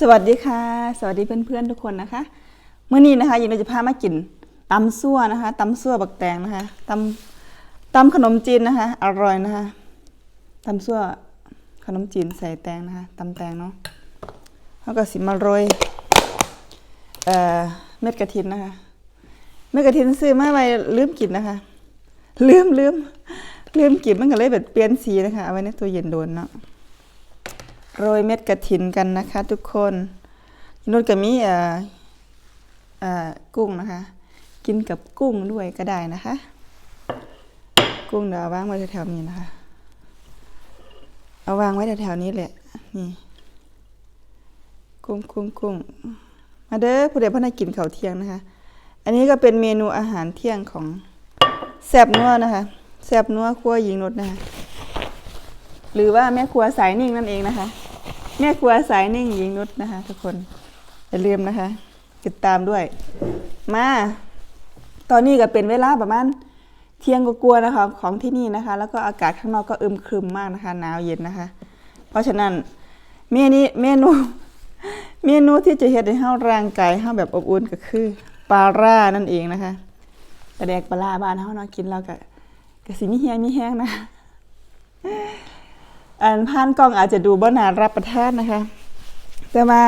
สวัสดีค่ะ สวัสดีเพื่อนๆทุกคนนะคะเมื่อนี้นะคะยินดีจะพามากินตำซั่วนะคะตำซั่วบักแตงนะคะตำตำขนมจีนนะคะ อร่อยนะคะตำซั่วขนมจีนใส่แตงนะคะตำแตงเนาะแล้วก็สิมาโรยเอ่อเม็ดกระถินนะคะ เม็ดกระถินซื้อมาไว้ลืมกินนะคะลืมลืมลืมกินมันก็เลยแบบเปลี่ยนสีนะคะเอาไว้ในตัวเย็นโดนเนาะ โรยเม็ดกระถินกันนะคะ ทุกคนนุ่นก็มีเอ่อเอ่อกุ้งนะคะ กินกับกุ้งด้วยก็ได้นะคะ กุ้งเดี๋ยวเอาวางไว้แถวๆนี้นะคะ เอาวางไว้แถวๆนี้แหละนี่กุ้งกุ้งกุ้งมาเด้อผู้ใดพ่อนากินข้าวเที่ยงนะคะ อันนี้ก็เป็นเมนูอาหารเที่ยงของแซบนัวนะคะแซบนัวครัวหญิงนุชนะคะ หรือว่าแม่ครัวสายนิ่งนั่นเองนะคะ แม่ครัวสายนิ่งหญิงนุชนะคะ ทุกคนอย่าลืมนะคะ ติดตามด้วย มา ตอนนี้ก็เป็นเวลาประมาณเที่ยงกลัวๆนะคะของที่นี่นะคะ แล้วก็อากาศข้างนอกก็อึมครึมมากนะคะหนาวเย็นนะคะ เพราะฉะนั้นเมนี้เมนู เมนูที่จะเฮ็ดให้เฮาร่างกายเฮาแบบอบอุ่นก็คือปลาร่านั่นเองนะคะปลาแดกปลาร่าบ้านเฮาเนาะกินแล้วก็ก็สิมีเฮียมีแห้งนะ อันผ่านกล้องอาจจะดูบ่น่ารับประทานนะคะ แต่ว่า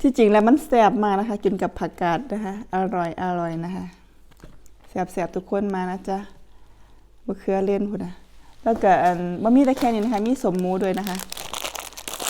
ที่จริงแล้วมันแซบมากนะคะ กินกับผักกาดนะคะ อร่อยอร่อยนะคะแซบแซบทุกคนมานะจ๊ะบะเขือเล่นพุ่นนะแล้วก็อันบะมีแต่แค่นี้นะคะ มีสมมูด้วยนะคะ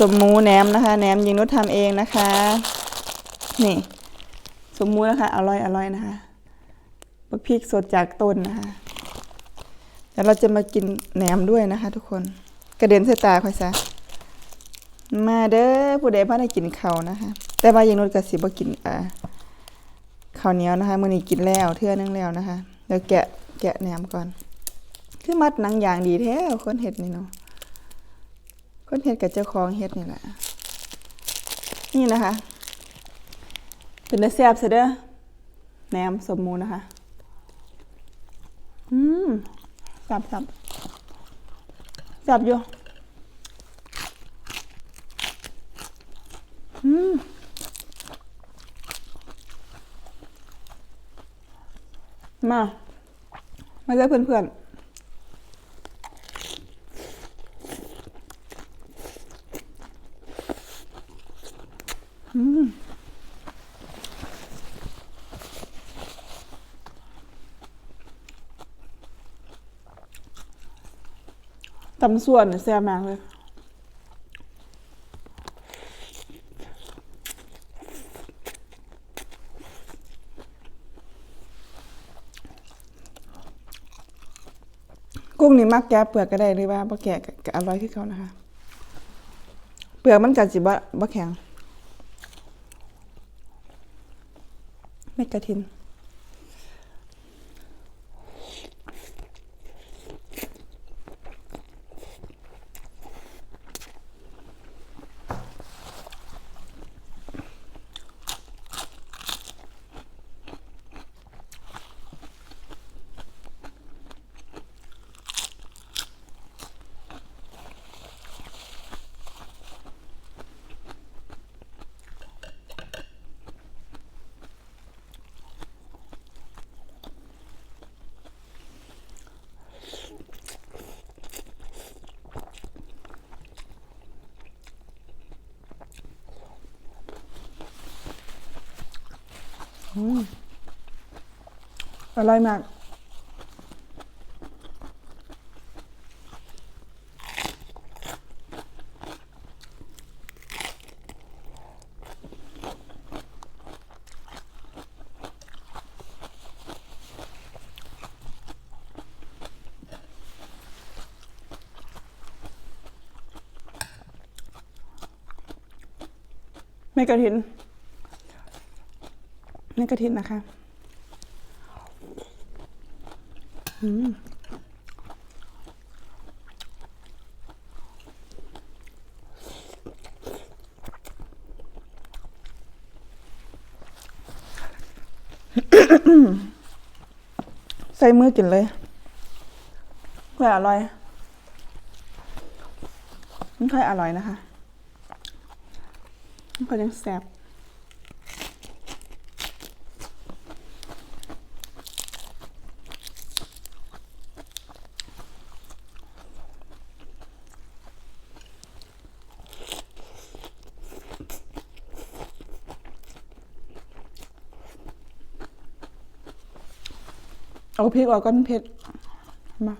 สมมูแหนมนะคะแหนมยิงนุชทำเองนะคะ นี่สมมูนะคะอร่อยอร่อยนะคะบักพริกสดจากต้นนะคะเดี๋ยวเราจะมากินแหนมด้วยนะคะ ทุกคน กระเด็นใส่ตาค่อยซะ มาเด้อผู้ใดพาได้กินข้าวนะคะ แต่ว่ายังนุชก็สิบ่กินอ่าข้าวเหนียวนะคะมื้อนี้กินแล้วเทื่อนึงแล้วนะคะเดี๋ยวแกะแกะแหนมก่อน คือมัดหนังอย่างดีแท้คนเฮ็ดนี่เนาะคนเฮ็ดกับเจ้าของเฮ็ดนี่แหละ นี่นะคะ เป็นเนื้อแซ่บซะเด้อแหนมสมมูนะคะ อืมสับสับ สับอยู่อืมมา มาเจอเพื่อนๆอืม ตำส่วนแซ่บมากเลยกุ้งนี่มักแกะเปลือกก็ได้หรือว่าบ่แกะก็อร่อยที่เขานะคะ เปลือกมันกัดจิบ่บ่แข็งเม็ดกระทิน อร่อยมาก ไม่กระถิน ม่กระถินนะคะอืมใส่มือกินเลยค่อยอร่อยมันค่อยอร่อยนะคะมันก็ยังแซ่บ เอาพริกออกก่อนเผ็ดมา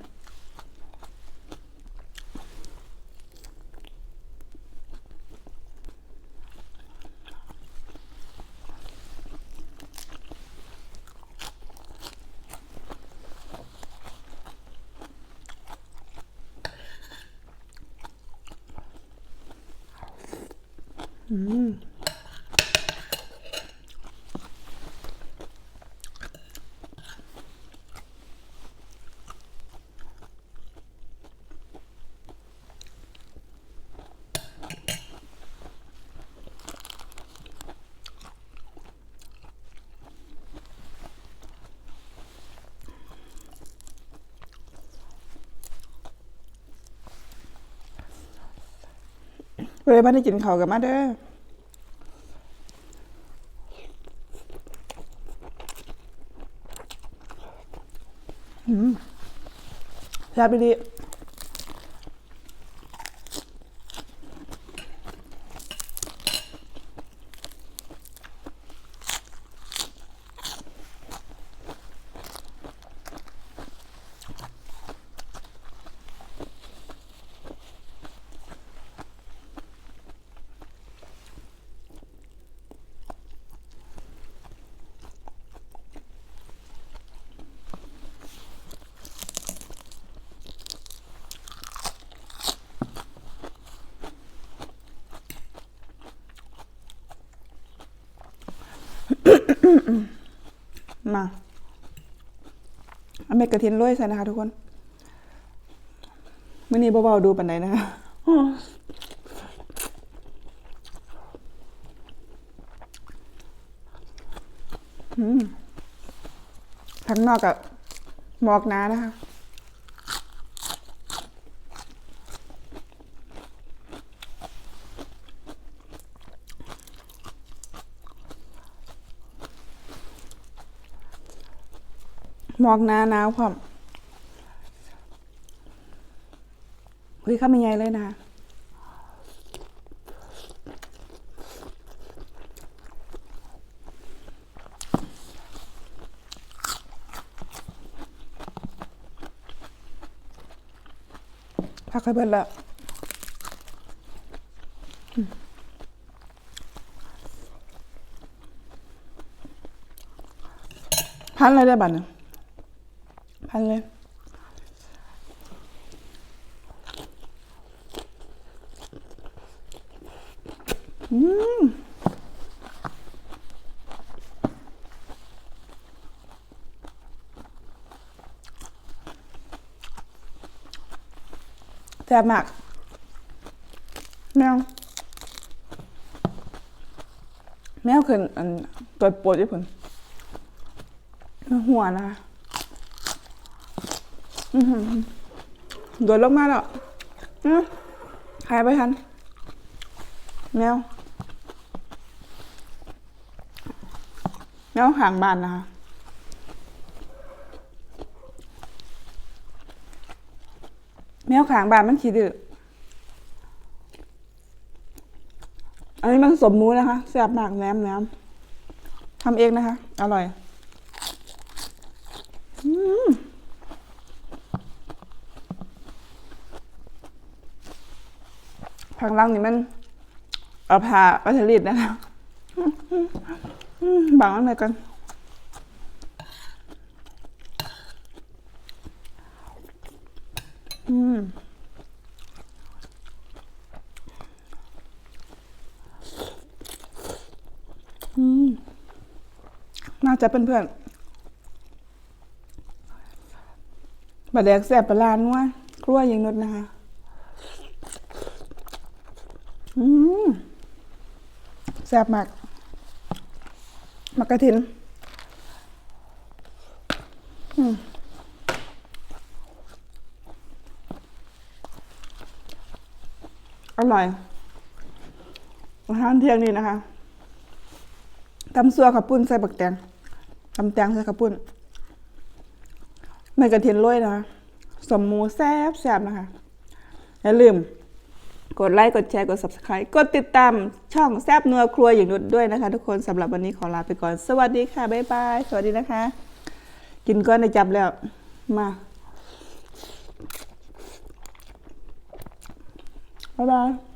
อือ เลยพันได้กินข้าวกับมาเด้ออืมแซ่บดี มาเอาเม็ดกระเทียมโรยใส่นะคะ ทุกคนมื่อนี้เบาๆดูปันไหนนะคะทั้งนอกกับหมอกน้านะคะ หมอกหนาหนาวความเฮ้ยข้าไม่ใหญ่เลยนะพักให้เบิดละพันเลยได้บัตรเนี่ย พันเลย อืมแซ่บมากแมวแมวขึ้นอันตัวปวดญี่ปุ่นหัวนะ โดนลงมาแล้วอื้อหายไปทัน แมว แมวห่างบ้านนะคะแมวขางบ้านมันขี้ดื้ออันนี้มันสมมูนะคะแซ่บมากแหนมแหนมทำเองนะคะ อร่อยอืม ผักลังนี่มันเอาผ่าวัชริตนะคะอืมบังมันไปก่อนอืมอืมน่าจะเป็นเพื่อนบะแดกแสบปลาลานนัวกล้วยยิงนุดนะคะ อืม แซ่บมาก มักกะทินอร่อยอาหารเที่ยงนี่นะคะตำซัวขับปุ้นใส่บักแตงตำแตงใส่ขับปุ้นไม่กระเทียนโรยนะคะสมมูแซ่บแซ่บนะคะ อย่าลืม กดไลค์ กดแชร์ กด subscribe กดติดตามช่องแซบนัวครัวอย่างนุดด้วยนะคะ ทุกคนสำหรับวันนี้ขอลาไปก่อน สวัสดีค่ะ บ๊ายบาย สวัสดีนะคะ กินก้อนในจับแล้ว มา บ๊ายบาย